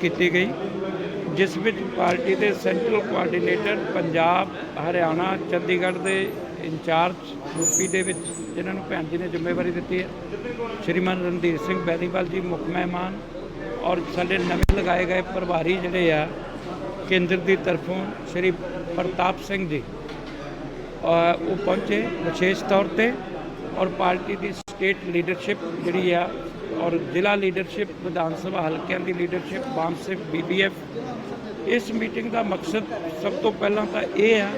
ਕੀਤੀ ਗਈ, ਜਿਸ ਵਿੱਚ ਪਾਰਟੀ ਦੇ ਸੈਂਟਰਲ ਕੋਆਰਡੀਨੇਟਰ ਪੰਜਾਬ, ਹਰਿਆਣਾ, ਚੰਡੀਗੜ੍ਹ ਦੇ ਇੰਚਾਰਜ ਯੂਪੀ ਦੇ ਵਿੱਚ, ਜਿਨ੍ਹਾਂ ਨੂੰ ਭੈਣ ਜੀ ਨੇ ਜ਼ਿੰਮੇਵਾਰੀ ਦਿੱਤੀ ਹੈ। ਸ਼੍ਰੀਮਾਨ ਰਣਧੀਰ ਸਿੰਘ ਬੈਨੀਵਾਲ ਜੀ ਮੁੱਖ ਮਹਿਮਾਨ ਔਰ ਸਾਡੇ ਨਵੇਂ ਲਗਾਏ ਗਏ ਪ੍ਰਭਾਰੀ ਜਿਹੜੇ ਆ, ਕੇਂਦਰ ਦੀ ਤਰਫੋਂ ਸ਼੍ਰੀ ਪ੍ਰਤਾਪ ਸਿੰਘ ਜੀ ਉਹ ਪਹੁੰਚੇ ਵਿਸ਼ੇਸ਼ ਤੌਰ ਤੇ ਔਰ ਪਾਰਟੀ ਦੀ ਸਟੇਟ ਲੀਡਰਸ਼ਿਪ ਜਿਹੜੀ ਆ ਔਰ ਜ਼ਿਲ੍ਹਾ ਲੀਡਰਸ਼ਿਪ, ਵਿਧਾਨ ਸਭਾ ਹਲਕਿਆਂ ਦੀ ਲੀਡਰਸ਼ਿਪ ਬਾਮਸਿਫ ਬੀਬੀਐਫ। ਇਸ ਮੀਟਿੰਗ ਦਾ ਮਕਸਦ ਸਭ ਤੋਂ ਪਹਿਲਾਂ ਤਾਂ ਇਹ ਆ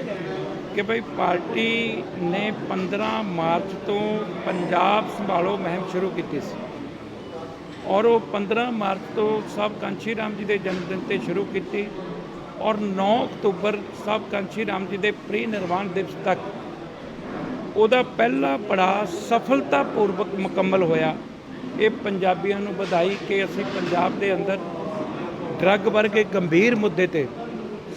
ਕਿ ਭਈ ਪਾਰਟੀ ਨੇ 15 ਮਾਰਚ ਤੋਂ ਪੰਜਾਬ ਸੰਭਾਲੋ ਮੁਹਿੰਮ ਸ਼ੁਰੂ ਕੀਤੀ ਸੀ। ਔਰ ਉਹ 15 ਮਾਰਚ ਤੋਂ ਸਾਹਿਬ ਕਾਂਸ਼ੀ ਰਾਮ ਜੀ ਦੇ ਜਨਮ ਦਿਨ ਤੇ ਸ਼ੁਰੂ ਕੀਤੀ ਔਰ 9 ਅਕਤੂਬਰ ਸਾਹਿਬ ਕਾਂਸ਼ੀ ਰਾਮ ਜੀ ਦੇ ਪ੍ਰੀ ਨਿਰਵਾਣ ਦਿਵਸ ਤੱਕ ਉਹਦਾ ਪਹਿਲਾ ਪੜਾਅ ਸਫਲਤਾਪੂਰਵਕ ਮੁਕੰਮਲ ਹੋਇਆ। ਇਹ ਪੰਜਾਬੀਆਂ ਨੂੰ ਵਧਾਈ ਕਿ ਅਸੀਂ ਪੰਜਾਬ ਦੇ ਅੰਦਰ ਡਰੱਗ ਵਰਗੇ ਗੰਭੀਰ ਮੁੱਦੇ ਤੇ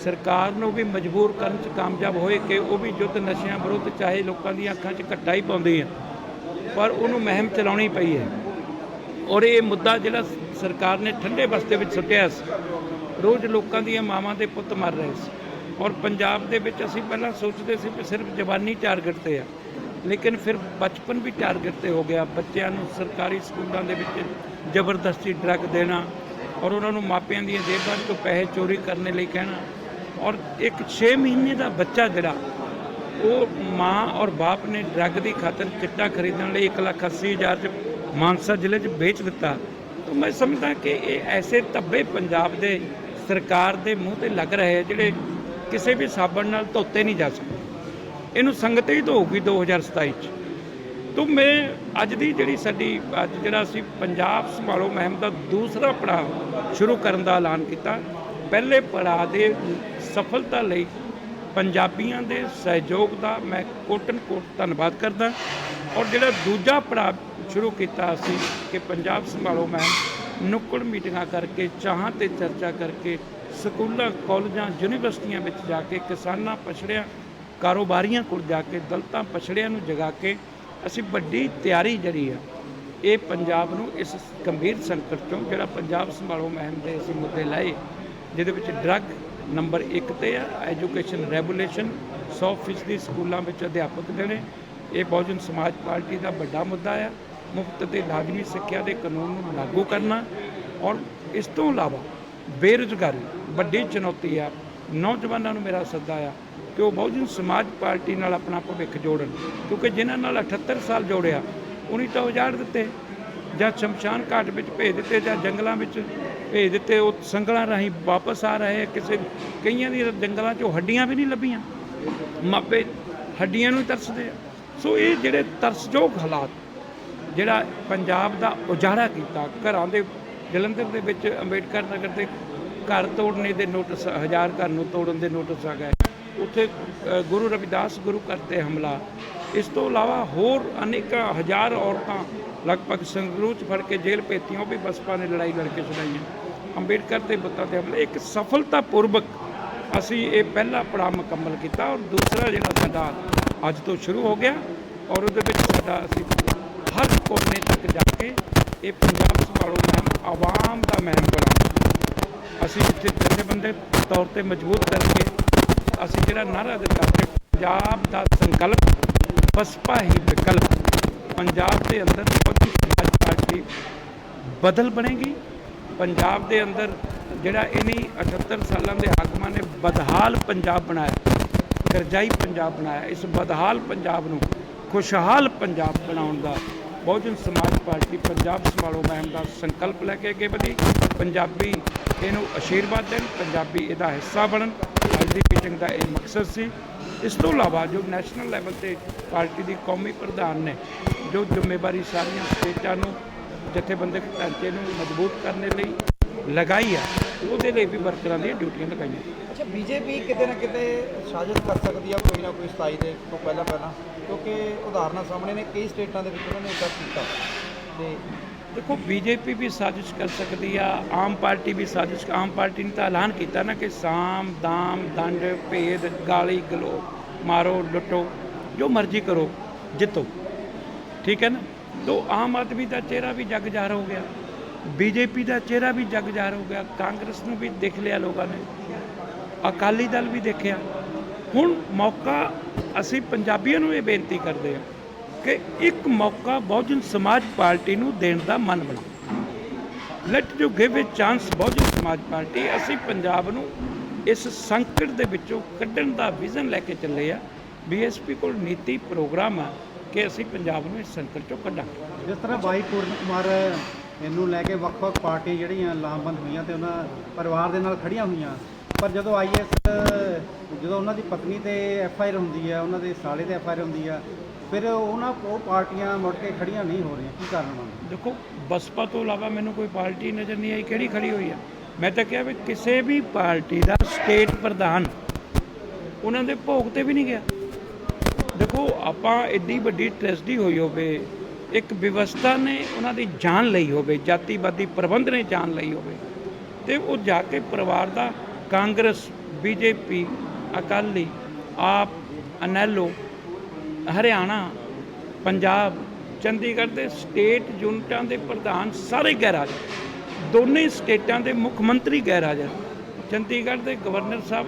ਸਰਕਾਰ ਨੂੰ ਵੀ ਮਜਬੂਰ ਕਰਨ 'ਚ ਕਾਮਯਾਬ ਹੋਏ ਕਿ ਉਹ ਵੀ ਯੁੱਧ ਨਸ਼ਿਆਂ ਵਿਰੁੱਧ ਚਾਹੇ ਲੋਕਾਂ ਦੀਆਂ ਅੱਖਾਂ 'ਚ ਘੱਟਾ ਹੀ ਪਾਉਂਦੀ ਹੈ ਪਰ ਉਹਨੂੰ ਮਹਿਮ ਚਲਾਉਣੀ ਪਈ ਹੈ। ਔਰ ਇਹ ਮੁੱਦਾ ਜਿਹੜਾ ਸਰਕਾਰ ਨੇ ਠੰਡੇ ਬਸਤੇ ਵਿੱਚ ਸੁੱਟਿਆ ਸੀ। ਰੋਜ਼ ਲੋਕਾਂ ਦੀਆਂ ਮਾਵਾਂ ਦੇ ਪੁੱਤ ਮਰ ਰਹੇ ਸੀ। ਔਰ ਪੰਜਾਬ ਦੇ ਵਿੱਚ ਅਸੀਂ ਪਹਿਲਾਂ ਸੋਚਦੇ ਸੀ ਕਿ ਸਿਰਫ ਜਵਾਨੀ ਟਾਰਗੇਟ ਤੇ ਆ। ਲੇਕਿਨ ਫਿਰ ਬਚਪਨ ਵੀ ਟਾਰਗੇਟ ਤੇ ਹੋ ਗਿਆ। ਬੱਚਿਆਂ ਨੂੰ ਸਰਕਾਰੀ ਸਕੂਲਾਂ ਦੇ ਵਿੱਚ ਜ਼ਬਰਦਸਤੀ ਡਰੱਗ ਦੇਣਾ ਔਰ ਉਹਨਾਂ ਨੂੰ ਮਾਪਿਆਂ ਦੀਆਂ ਜੇਬਾਂ ਤੋਂ ਪੈਸੇ ਚੋਰੀ ਕਰਨ ਲਈ ਕਹਿਣਾ ਔਰ ਇੱਕ 6 ਮਹੀਨੇ ਦਾ ਬੱਚਾ ਜਿਹੜਾ, ਉਹ ਮਾਂ ਔਰ ਬਾਪ ਨੇ ਡਰੱਗ ਦੀ ਖਾਤਰ ਚਿੱਟਾ ਖਰੀਦਣ ਲਈ 180000 ਚ ਮਾਨਸਾ ਜ਼ਿਲ੍ਹੇ 'ਚ ਵੇਚ ਦਿੱਤਾ। ਤਾਂ ਮੈਂ ਸਮਝਦਾ ਕਿ ਇਹ ਐਸੇ ਧੱਬੇ ਪੰਜਾਬ ਦੇ ਸਰਕਾਰ ਦੇ ਮੂੰਹ ਤੇ ਲੱਗ ਰਹੇ ਆ ਜਿਹੜੇ ਕਿਸੇ ਵੀ ਸਾਬਣ ਨਾਲ ਧੋਤੇ ਨਹੀਂ ਜਾ ਸਕਦੇ। ਇਹਨੂੰ ਸੰਗਤ ਹੀ ਧੋਊਗੀ 2027 ਚ। ਤੋਂ ਮੈਂ ਅੱਜ ਦੀ ਜਿਹੜੀ ਸਾਡੀ, ਅੱਜ ਜਿਹੜਾ ਅਸੀਂ ਪੰਜਾਬ ਸੰਭਾਲੋ ਮਹਿਮ ਦਾ ਦੂਸਰਾ ਪੜਾਅ ਸ਼ੁਰੂ ਕਰਨ ਦਾ ਐਲਾਨ ਕੀਤਾ, ਪਹਿਲੇ ਪੜਾਅ ਦੇ ਸਫਲਤਾ ਲਈ ਪੰਜਾਬੀਆਂ ਦੇ ਸਹਿਯੋਗ ਦਾ ਮੈਂ ਕੋਟਨ ਕੋਟ ਧੰਨਵਾਦ ਕਰਦਾ। ਔਰ ਜਿਹੜਾ ਦੂਜਾ ਪੜਾਅ ਸ਼ੁਰੂ ਕੀਤਾ ਅਸੀਂ ਕਿ ਪੰਜਾਬ ਸੰਭਾਲੋ ਮਹਿਮ, ਨੁੱਕੜ ਮੀਟਿੰਗਾਂ ਕਰਕੇ, ਚਾਹਾਂ ਤੇ ਚਰਚਾ ਕਰਕੇ, ਸਕੂਲਾਂ, ਕਾਲਜਾਂ, ਯੂਨੀਵਰਸਿਟੀਆਂ ਵਿੱਚ ਜਾ ਕੇ ਕਿਸਾਨਾਂ, ਪਛੜਿਆਂ ਕਾਰੋਬਾਰੀਆਂ ਕੋਲ ਜਾ ਕੇ ਦਲਤਾਂ ਪਛੜਿਆਂ ਨੂੰ ਜਗਾ ਕੇ ਅਸੀਂ ਵੱਡੀ ਤਿਆਰੀ ਜਿਹੜੀ ਆ, ਇਹ ਪੰਜਾਬ ਨੂੰ ਇਸ ਗੰਭੀਰ ਸੰਕਟ ਤੋਂ ਜਿਹੜਾ ਪੰਜਾਬ ਸੰਭਾਲੋ ਮੁਹਿੰਮ ਦੇ ਅਸੀਂ ਮੁੱਦੇ ਲਾਏ, ਜਿਹਦੇ ਵਿੱਚ ਡਰੱਗ ਨੰਬਰ 1 ਤੇ ਆ, ਐਜੂਕੇਸ਼ਨ ਰੈਗੂਲੇਸ਼ਨ 100% ਸਕੂਲਾਂ ਵਿੱਚ ਅਧਿਆਪਕ ਦੇਣੇ ਇਹ ਬਹੁਜਨ ਸਮਾਜ ਪਾਰਟੀ ਦਾ ਵੱਡਾ ਮੁੱਦਾ ਆ, ਮੁਫਤ ਤੇ ਲਾਜ਼ਮੀ ਸਿੱਖਿਆ ਦੇ ਕਾਨੂੰਨ ਨੂੰ ਲਾਗੂ ਕਰਨਾ ਔਰ ਇਸ ਤੋਂ ਇਲਾਵਾ ਬੇਰੁਜ਼ਗਾਰੀ ਵੱਡੀ ਚੁਣੌਤੀ ਆ ਨੌਜਵਾਨਾਂ ਨੂੰ ਮੇਰਾ ਸੱਦਾ ਆ ਕਿ ਉਹ ਬਹੁਜਨ ਸਮਾਜ ਪਾਰਟੀ ਨਾਲ ਆਪਣਾ ਭਵਿੱਖ ਜੋੜਨ, ਕਿਉਂਕਿ ਜਿਨ੍ਹਾਂ ਨਾਲ 78 ਸਾਲ ਜੋੜਿਆ, ਉਹਨੀ ਤਾਂ ਉਜਾੜ ਦਿੱਤੇ, ਜਾਂ ਸ਼ਮਸ਼ਾਨ ਘਾਟ ਵਿੱਚ ਭੇਜ ਦਿੱਤੇ, ਜਾਂ ਜੰਗਲਾਂ ਵਿੱਚ ਭੇਜ ਦਿੱਤੇ, ਉਹ ਸੰਗਲਾਂ ਰਾਹੀਂ ਵਾਪਸ ਆ ਰਹੇ, ਕਿਸੇ ਕਈਆਂ ਦੀ ਜੰਗਲਾਂ 'ਚੋਂ ਹੱਡੀਆਂ ਵੀ ਨਹੀਂ ਲੱਭੀਆਂ, ਮਾਪੇ ਹੱਡੀਆਂ ਨੂੰ ਤਰਸਦੇ ਆ। ਸੋ ਇਹ ਜਿਹੜੇ ਤਰਸਯੋਗ ਹਾਲਾਤ, ਜਿਹੜਾ ਪੰਜਾਬ ਦਾ ਉਜਾੜਾ ਕੀਤਾ, ਘਰਾਂ ਦੇ ਜਲੰਧਰ ਦੇ ਵਿੱਚ ਅੰਬੇਡਕਰ ਨਗਰ ਦੇ ਘਰ ਤੋੜਨੇ ਦੇ ਨੋਟਿਸ, ਹਜ਼ਾਰ ਘਰ ਨੂੰ ਤੋੜਨ ਦੇ ਨੋਟਿਸ ਆ ਗਏ। ਉੱਥੇ ਗੁਰੂ ਰਵਿਦਾਸ ਗੁਰੂ ਘਰ ਤੇ ਹਮਲਾ। ਇਸ ਤੋਂ ਇਲਾਵਾ ਹੋਰ ਅਨੇਕਾਂ ਹਜ਼ਾਰ ਔਰਤਾਂ ਲਗਭਗ ਸੰਗਰੂਰ 'ਚ ਫੜ ਕੇ ਜੇਲ੍ਹ ਭੇਤੀਆਂ ਉਹ ਵੀ ਬਸਪਾ ਨੇ ਲੜਾਈ ਲੜ ਕੇ ਛੁਡਾਈਆਂ। ਅੰਬੇਡਕਰ ਦੇ ਬੁੱਤਾਂ ਤੇ ਹਮਲੇ। ਇੱਕ ਸਫਲਤਾਪੂਰਵਕ ਅਸੀਂ ਇਹ ਪਹਿਲਾ ਪੜਾਅ ਮੁਕੰਮਲ ਕੀਤਾ ਔਰ ਦੂਸਰਾ ਜਿਹੜਾ ਸਾਡਾ ਅੱਜ ਤੋਂ ਸ਼ੁਰੂ ਹੋ ਗਿਆ ਔਰ ਉਹਦੇ ਵਿੱਚ ਸਾਡਾ ਅਸੀਂ ਹਰ ਕੋਨੇ ਤੱਕ ਜਾ ਕੇ ਇਹ ਪੰਜਾਬ ਸੰਭਾਲੋ ਮੁਹਿੰਮ ਆਵਾਮ ਦਾ ਮੁਹਿੰਮ ਬਣਾਉਣਾ। ਅਸੀਂ ਇੱਥੇ ਜਥੇਬੰਦੇ ਤੌਰ ਤੇ ਮਜ਼ਬੂਤ ਕਰਕੇ ਅਸੀਂ ਜਿਹੜਾ ਨਾਰਾ ਦਿੱਤਾ ਕਿ ਪੰਜਾਬ ਦਾ ਸੰਕਲਪ, ਬਸਪਾ ਹੀ ਵਿਕਲਪ, ਪੰਜਾਬ ਦੇ ਅੰਦਰ ਬਹੁਤੀ ਸਮਾਜ ਪਾਰਟੀ ਬਦਲ ਬਣੇਗੀ। ਪੰਜਾਬ ਦੇ ਅੰਦਰ ਜਿਹੜਾ ਇਨੀ 78 ਸਾਲਾਂ ਦੇ ਹਾਕਮਾਂ ਨੇ ਬਦਹਾਲ ਪੰਜਾਬ ਬਣਾਇਆ ਕਰਜ਼ਾਈ ਪੰਜਾਬ ਬਣਾਇਆ, ਇਸ ਬਦਹਾਲ ਪੰਜਾਬ ਨੂੰ ਖੁਸ਼ਹਾਲ ਪੰਜਾਬ ਬਣਾਉਣ ਦਾ ਬਹੁਜਨ ਸਮਾਜ ਪਾਰਟੀ ਪੰਜਾਬ ਸੰਭਾਲੋ ਮੁਹਿੰਮ ਦਾ ਸੰਕਲਪ ਲੈ ਕੇ ਅੱਗੇ ਵਧੀ। ਪੰਜਾਬੀ ਇਹਨੂੰ ਆਸ਼ੀਰਵਾਦ ਦੇਣ, ਪੰਜਾਬੀ ਇਹਦਾ ਹਿੱਸਾ ਬਣਨ। ਅੱਜ ਦੀ ਮੀਟਿੰਗ ਦਾ ਇਹ ਮਕਸਦ ਸੀ। ਇਸ ਤੋਂ ਇਲਾਵਾ ਜੋ ਨੈਸ਼ਨਲ ਲੈਵਲ ਤੇ ਪਾਰਟੀ ਦੀ ਕੌਮੀ ਪ੍ਰਧਾਨ ਨੇ, ਜੋ ਜ਼ਿੰਮੇਵਾਰੀ ਸਾਰੀਆਂ ਸਟੇਟਾਂ ਨੂੰ, ਜਥੇਬੰਦਕ ਢਾਂਚੇ ਨੂੰ ਮਜ਼ਬੂਤ ਕਰਨ ਲਈ ਲਗਾਈ ਆ, ਉਹਦੇ ਲਈ ਵੀ ਵਰਕਰਾਂ ਦੀਆਂ ਡਿਊਟੀਆਂ ਲਗਾਈਆਂ। ਅੱਛਾ, ਬੀਜੇਪੀ ਕਿਤੇ ਨਾ ਕਿਤੇ ਸਾਜ਼ਿਸ਼ ਕਰ ਸਕਦੀ ਆ ਕੋਈ ਨਾ ਕੋਈ 27 ਦੇ ਤੋਂ ਪਹਿਲਾਂ ਪਹਿਲਾਂ, ਕਿਉਂਕਿ ਉਦਾਹਰਨਾਂ ਸਾਹਮਣੇ ਨੇ, ਕਈ ਸਟੇਟਾਂ ਦੇ ਵਿੱਚ ਉਹਨਾਂ ਨੇ ਇੱਦਾਂ ਕੀਤਾ। ਤੇ ਦੇਖੋ, ਬੀਜੇਪੀ ਵੀ ਸਾਜ਼ਿਸ਼ ਕਰ ਸਕਦੀ ਆ, ਆਮ ਪਾਰਟੀ ਵੀ ਸਾਜ਼ਿਸ਼ ਆਮ ਪਾਰਟੀ ਨੇ ਤਾਂ ਐਲਾਨ ਕੀਤਾ ਨਾ ਕਿ ਸਾਮ, ਦਾਮ, ਦੰਡ, ਭੇਦ, ਗਾਲੀ ਗਲੋ ਮਾਰੋ, ਲੁੱਟੋ, ਜੋ ਮਰਜ਼ੀ ਕਰੋ, ਜਿੱਤੋ। ਠੀਕ ਹੈ ਨਾ? ਤੋ ਆਮ ਆਦਮੀ ਦਾ ਚਿਹਰਾ ਵੀ ਜਗ ਜ਼ਾਹਰ ਹੋ ਗਿਆ। ਬੀਜੇਪੀ ਦਾ ਚਿਹਰਾ ਵੀ ਜਗ ਜ਼ਾਹਰ ਹੋ ਗਿਆ। ਕਾਂਗਰਸ ਨੂੰ ਵੀ ਦੇਖ ਲਿਆ ਲੋਕਾਂ ਨੇ। ਅਕਾਲੀ ਦਲ ਵੀ ਦੇਖਿਆ। ਹੁਣ ਮੌਕਾ ਅਸੀਂ ਪੰਜਾਬੀਆਂ ਨੂੰ ਇਹ ਬੇਨਤੀ ਕਰਦੇ ਹਾਂ। ਕਿ ਇੱਕ ਮੌਕਾ ਬਹੁਜਨ ਸਮਾਜ ਪਾਰਟੀ ਨੂੰ ਦੇਣ ਦਾ ਮਨ ਬਣਾਓ let you give a chance Bahujan Samaj party, ਅਸੀਂ ਪੰਜਾਬ ਨੂੰ ਇਸ ਸੰਕਟ ਦੇ ਵਿੱਚੋਂ ਕੱਢਣ ਦਾ ਵਿਜ਼ਨ ਲੈ ਕੇ ਚੱਲੇ ਆ। ਬੀਐਸਪੀ ਕੋਲ ਨੀਤੀ ਪ੍ਰੋਗਰਾਮ ਆ ਕਿ ਅਸੀਂ ਪੰਜਾਬ ਨੂੰ ਇਸ ਸੰਕਟ ਚੋਂ ਕੱਢਾਂਗੇ। ਜਿਸ ਤਰ੍ਹਾਂ ਬਾਈ ਪੂਰਨ ਕੁਮਾਰ ਇਹਨੂੰ ਲੈ ਕੇ ਵੱਖ-ਵੱਖ ਪਾਰਟੀ ਜਿਹੜੀਆਂ ਲਾਮਬੰਦ ਹੋਈਆਂ ਤੇ ਉਹਨਾਂ ਪਰਿਵਾਰ ਦੇ ਨਾਲ ਖੜੀਆਂ ਹੋਈਆਂ, ਪਰ ਜਦੋਂ ਆਈਐਸ ਜਦੋਂ ਉਹਨਾਂ ਦੀ ਪਤਨੀ ਤੇ ਐਫ ਆਈ ਆਰ ਹੁੰਦੀ ਆ, ਉਹਨਾਂ ਦੇ ਸਾਲੇ ਤੇ ਐਫ ਆਈ ਆਰ ਹੁੰਦੀ ਆ ਫਿਰ ਉਹਨਾਂ ਉਹ ਪਾਰਟੀਆਂ ਮੁੜ ਕੇ ਖੜੀਆਂ ਨਹੀਂ ਹੋ ਰਹੀਆਂ, ਕੀ ਕਾਰਨ ਉਹਨਾਂ ਦੇਖੋ, ਬਸਪਾ ਤੋਂ ਇਲਾਵਾ ਮੈਨੂੰ ਕੋਈ ਪਾਰਟੀ ਨਜ਼ਰ ਨਹੀਂ ਆਈ, ਕਿਹੜੀ ਖੜੀ ਹੋਈ ਆ? ਮੈਂ ਤਾਂ ਕਿਹਾ ਵੀ ਕਿਸੇ ਵੀ ਪਾਰਟੀ ਦਾ ਸਟੇਟ ਪ੍ਰਧਾਨ ਉਹਨਾਂ ਦੇ ਭੋਗ ਤੇ ਵੀ ਨਹੀਂ ਗਿਆ। ਦੇਖੋ, ਆਪਾਂ ਐਡੀ ਵੱਡੀ ਟ੍ਰੈਜਡੀ ਹੋਈ ਹੋਵੇ, ਇੱਕ ਵਿਵਸਥਾ ਨੇ ਉਹਨਾਂ ਦੀ ਜਾਨ ਲਈ ਹੋਵੇ, ਜਾਤੀਵਾਦੀ ਪ੍ਰਬੰਧ ਨੇ ਜਾਨ ਲਈ ਹੋਵੇ, ਤੇ ਉਹ ਜਾ ਕੇ ਪਰਿਵਾਰ ਦਾ ਕਾਂਗਰਸ, ਬੀਜੇਪੀ, ਅਕਾਲੀ, ਆਪ ਅਨੈਲੋ ਹਰਿਆਣਾ, ਪੰਜਾਬ, ਚੰਡੀਗੜ੍ਹ ਦੇ ਸਟੇਟ ਯੂਨਿਟਾਂ ਦੇ ਪ੍ਰਧਾਨ ਸਾਰੇ ਗੈਰ ਹਾਜ਼ਰ ਦੋਨੇ ਸਟੇਟਾਂ ਦੇ ਮੁੱਖ ਮੰਤਰੀ ਗੈਰ ਹਾਜ਼ਰ ਚੰਡੀਗੜ੍ਹ ਦੇ ਗਵਰਨਰ ਸਾਹਿਬ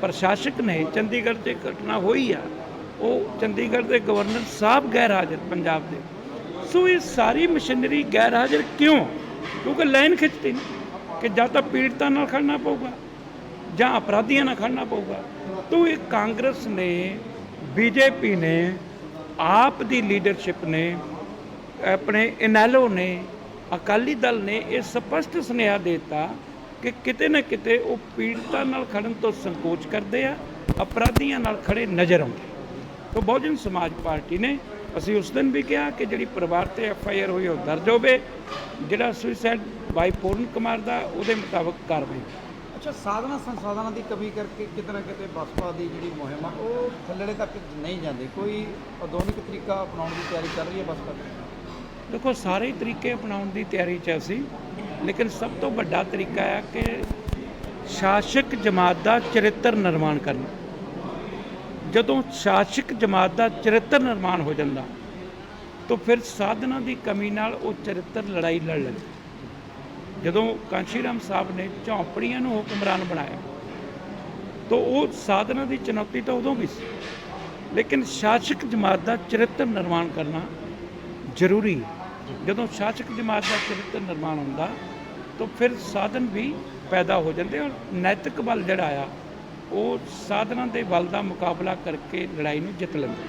ਪ੍ਰਸ਼ਾਸਕ ਨੇ ਚੰਡੀਗੜ੍ਹ 'ਚ ਘਟਨਾ ਹੋਈ ਆ। ਉਹ ਚੰਡੀਗੜ੍ਹ ਦੇ ਗਵਰਨਰ ਸਾਹਿਬ ਗੈਰ ਹਾਜ਼ਰ ਪੰਜਾਬ ਦੇ। ਸੋ ਇਹ ਸਾਰੀ ਮਸ਼ੀਨਰੀ ਗੈਰ ਹਾਜ਼ਰ ਕਿਉਂ? ਕਿਉਂਕਿ ਲਾਈਨ ਖਿੱਚਦੀ ਨਹੀਂ ਕਿ ਜਾਂ ਤਾਂ ਪੀੜਤਾਂ ਨਾਲ ਖੜਨਾ ਪਊਗਾ ਜਾਂ ਅਪਰਾਧੀਆਂ ਨਾਲ ਖੜਨਾ ਪਊਗਾ। ਤੋ ਇਹ ਕਾਂਗਰਸ ਨੇ ਬੀਜੇਪੀ ਨੇ, ਆਪ ਦੀ ਲੀਡਰਸ਼ਿਪ ਨੇ, ਆਪਣੇ ਇਨੈਲੋ ਨੇ, ਅਕਾਲੀ ਦਲ ਨੇ ਇਹ ਸਪਸ਼ਟ ਸੁਨੇਹਾ ਦਿੱਤਾ ਕਿ ਕਿਤੇ ਨਾ ਕਿਤੇ ਉਹ ਪੀੜਤਾਂ ਨਾਲ ਖੜਨ ਤੋਂ ਸੰਕੋਚ ਕਰਦੇ ਆ, ਅਪਰਾਧੀਆਂ ਨਾਲ ਖੜੇ ਨਜ਼ਰ ਆਉਂਦੇ ਤੋ ਬਹੁਜਨ ਸਮਾਜ ਪਾਰਟੀ ਨੇ, ਅਸੀਂ ਉਸ ਦਿਨ ਵੀ ਕਿਹਾ ਕਿ ਜਿਹੜੀ ਪਰਿਵਾਰ ਤੇ ਐਫ ਆਈ ਆਰ ਹੋਈ ਉਹ ਦਰਜ ਹੋਵੇ, ਜਿਹੜਾ ਸੁਸਾਈਡ ਬਾਈ ਪੂਰਨ ਕੁਮਾਰ ਦਾ, ਉਹਦੇ ਮੁਤਾਬਕ ਕਾਰਵਾਈ ਅੱਛਾ, ਸਾਧਨਾ ਸੰਸਾਧਨਾਂ ਦੀ ਕਮੀ ਕਰਕੇ ਕਿਤੇ ਨਾ ਕਿਤੇ ਬਸਪਾ ਦੀ ਜਿਹੜੀ ਮੁਹਿੰਮ ਆ, ਉਹ ਥੱਲੜੇ ਤੱਕ ਨਹੀਂ ਜਾਂਦੀ। ਕੋਈ ਆਧੁਨਿਕ ਤਰੀਕਾ ਅਪਣਾਉਣ ਦੀ ਤਿਆਰੀ ਕਰ ਰਹੀ ਹੈ ਬਸਪਾ ਦੇਖੋ, ਸਾਰੇ ਤਰੀਕੇ ਅਪਣਾਉਣ ਦੀ ਤਿਆਰੀ 'ਚ ਅਸੀਂ, ਲੇਕਿਨ ਸਭ ਤੋਂ ਵੱਡਾ ਤਰੀਕਾ ਹੈ ਕਿ ਸ਼ਾਸਕ ਜਮਾਤ ਦਾ ਚਰਿੱਤਰ ਨਿਰਮਾਣ ਕਰਨਾ। ਜਦੋਂ ਸ਼ਾਸਕ ਜਮਾਤ ਦਾ ਚਰਿੱਤਰ ਨਿਰਮਾਣ ਹੋ ਜਾਂਦਾ, ਤਾਂ ਫਿਰ ਸਾਧਨਾਂ ਦੀ ਕਮੀ ਨਾਲ ਉਹ ਚਰਿੱਤਰ ਲੜਾਈ ਲੜ ਲੈਂਦਾ ਜਦੋਂ ਕਾਂਸ਼ੀ ਰਾਮ ਸਾਹਿਬ ਨੇ ਝੌਂਪੜੀਆਂ ਨੂੰ ਹੁਕਮਰਾਨ ਬਣਾਇਆ, ਤਾਂ ਉਹ ਸਾਧਨਾਂ ਦੀ ਚੁਣੌਤੀ ਤਾਂ ਉਦੋਂ ਵੀ ਸੀ। ਲੇਕਿਨ ਸ਼ਾਸਕ ਜਮਾਤ ਦਾ ਚਰਿੱਤਰ ਨਿਰਮਾਣ ਕਰਨਾ ਜ਼ਰੂਰੀ ਹੈ। ਜਦੋਂ ਸ਼ਾਸਕ ਜਮਾਤ ਦਾ ਚਰਿੱਤਰ ਨਿਰਮਾਣ ਹੁੰਦਾ, ਤਾਂ ਫਿਰ ਸਾਧਨ ਵੀ ਪੈਦਾ ਹੋ ਜਾਂਦੇ ਔਰ ਨੈਤਿਕ ਬਲ ਜਿਹੜਾ ਆ ਉਹ ਸਾਧਨਾਂ ਦੇ ਬਲ ਦਾ ਮੁਕਾਬਲਾ ਕਰਕੇ ਲੜਾਈ ਨੂੰ ਜਿੱਤ ਲੈਂਦਾ।